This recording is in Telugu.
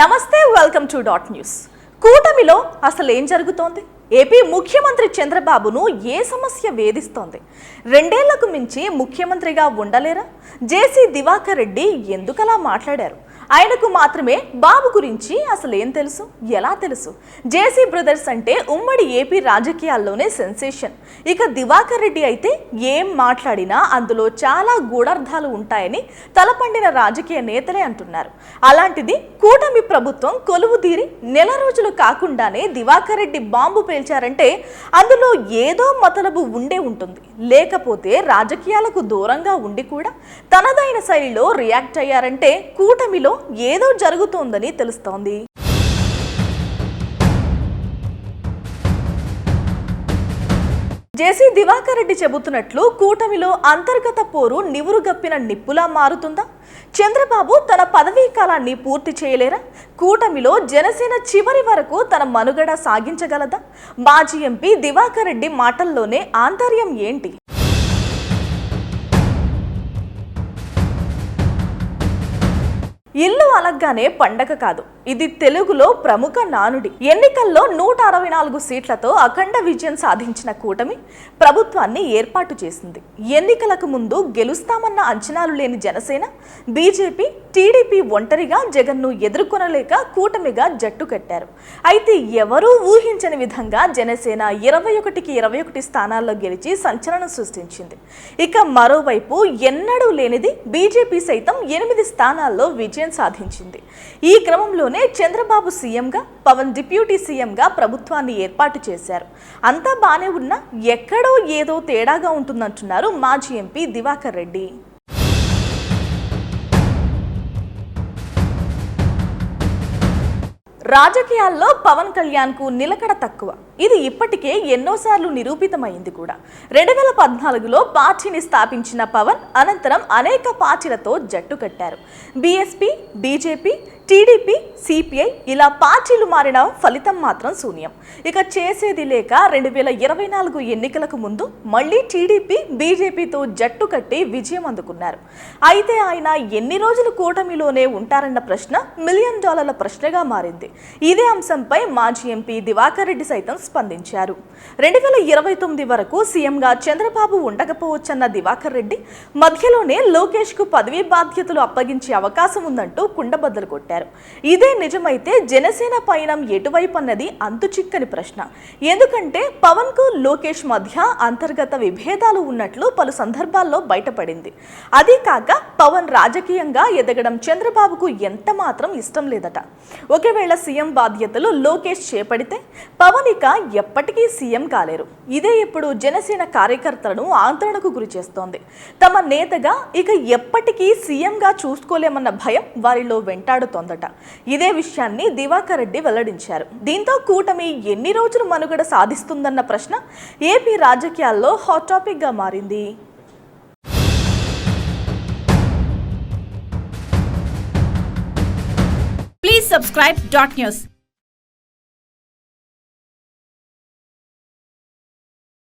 నమస్తే వెల్కమ్ టు డాట్ న్యూస్ కూటమిలో అసలు ఏం జరుగుతోంది? ఏపీ ముఖ్యమంత్రి చంద్రబాబును ఏ సమస్య వేధిస్తోంది? రెండేళ్ళకు మించి ముఖ్యమంత్రిగా ఉండలేరా? జేసీ దివాకర్ రెడ్డి ఎందుకలా మాట్లాడారు? ఆయనకు మాత్రమే బాబు గురించి అసలు ఏం తెలుసు? ఎలా తెలుసు? జేసీ బ్రదర్స్ అంటే ఉమ్మడి ఏపీ రాజకీయాల్లోనే సెన్సేషన్. ఇక దివాకర్ రెడ్డి అయితే ఏం మాట్లాడినా అందులో చాలా గూఢార్థాలు ఉంటాయని తలపండిన రాజకీయ నేతలే అంటున్నారు. అలాంటిది కూటమి ప్రభుత్వం కొలువు తీరి నెల రోజులు కాకుండానే దివాకర్ రెడ్డి బాంబు పేల్చారంటే అందులో ఏదో మతలబు ఉండే ఉంటుంది. లేకపోతే రాజకీయాలకు దూరంగా ఉండి కూడా తనదైన శైలిలో రియాక్ట్ అయ్యారంటే కూటమిలో ఏదో జరుగుతోందని తెలుస్తోంది. జేసీ దివాకర్ రెడ్డి చెబుతున్నట్లు కూటమిలో అంతర్గత పోరు నివురుగప్పిన నిప్పులా మారుతుందా? చంద్రబాబు తన పదవీ కాలాన్ని పూర్తి చేయలేరా? కూటమిలో జనసేన చివరి వరకు తన మనుగడ సాగించగలదా? మాజీ ఎంపీ దివాకర్ రెడ్డి మాటల్లోనే ఆంతర్యం ఏంటి? ఇల్లు అలగ్గానే పండగ కాదు. ఇది తెలుగులో ప్రముఖ నానుడి. ఎన్నికల్లో నూట అరవై నాలుగు సీట్లతో అఖండ విజయం సాధించిన కూటమి ప్రభుత్వాన్ని ఏర్పాటు చేసింది. ఎన్నికలకు ముందు గెలుస్తామన్న అంచనాలు లేని జనసేన బీజేపీ టీడీపీ ఒంటరిగా జగన్ను ఎదుర్కొనలేక కూటమిగా జట్టు కట్టారు. అయితే ఎవరూ ఊహించని విధంగా జనసేన ఇరవై ఒకటికి ఇరవై ఒకటి స్థానాల్లో గెలిచి సంచలనం సృష్టించింది. ఇక మరోవైపు ఎన్నడూ లేనిది బీజేపీ సైతం ఎనిమిది స్థానాల్లో విజయం సాధించింది. ఈ క్రమంలోనే చంద్రబాబు సీఎంగా పవన్ డిప్యూటీ సీఎంగా ప్రభుత్వాన్ని ఏర్పాటు చేశారు. అంతా బానే ఉన్నా ఎక్కడో ఏదో తేడాగా ఉంటుందంటున్నారు మాజీ ఎంపీ దివాకర్ రెడ్డి. రాజకీయాల్లో పవన్ కళ్యాణ్కు నిలకడ తక్కువ. ఇది ఇప్పటికే ఎన్నోసార్లు నిరూపితమైంది కూడా. రెండు వేల పద్నాలుగులో పార్టీని స్థాపించిన పవన్ అనంతరం అనేక పార్టీలతో జట్టు కట్టారు. బీఎస్పీ బీజేపీ టీడీపీ సిపిఐ ఇలా పార్టీలు మారిన ఫలితం మాత్రం శూన్యం. ఇక చేసేది లేక రెండు వేల ఇరవై నాలుగు ఎన్నికలకు ముందు మళ్ళీ టీడీపీ బీజేపీతో జట్టు కట్టి విజయం అందుకున్నారు. అయితే ఆయన ఎన్ని రోజులు కూటమిలోనే ఉంటారన్న ప్రశ్న మిలియన్ డాలర్ల ప్రశ్నగా మారింది. ఇదే అంశంపై మాజీ ఎంపీ దివాకర్ రెడ్డి సైతం స్పందించారు. రెండు వేల ఇరవై తొమ్మిది వరకు సీఎంగా చంద్రబాబు ఉండకపోవచ్చన్న దివాకర్ రెడ్డి మధ్యలోనే లోకేష్కు పదవీ బాధ్యతలు అప్పగించే అవకాశం ఉందంటూ కుండబద్దలు కొట్టారు. ఇదే నిజమైతే జనసేన పయనం ఎటువైపు అన్నది అంతు చిక్కని ప్రశ్న. ఎందుకంటే పవన్కు లోకేష్ మధ్య అంతర్గత విభేదాలు ఉన్నట్లు పలు సందర్భాల్లో బయటపడింది. అదీ కాక పవన్ రాజకీయంగా ఎదగడం చంద్రబాబుకు ఎంత మాత్రం ఇష్టం లేదట. ఒకవేళ సీఎం బాధ్యతలు లోకేష్ చేపడితే పవన్ ఇక ఎప్పటికీ సీఎం కాలేరు. ఇదే ఇప్పుడు జనసేన కార్యకర్తలను ఆందోళనకు గురి చేస్తోంది. తమ నేతగా ఇక ఎప్పటికీ సీఎంగా చూసుకోలేమన్న భయం వారిలో వెంటాడుతోంది. ఉందట ఇదే విషయాన్ని దివాకర్ రెడ్డి వెల్లడించారు. దీంతో కూటమి ఎన్ని రోజులు మనుగడ సాధిస్తుందన్న ప్రశ్న ఏపీ రాజకీయాల్లో హాట్ టాపిక్గా మారింది. Please subscribe Dot News.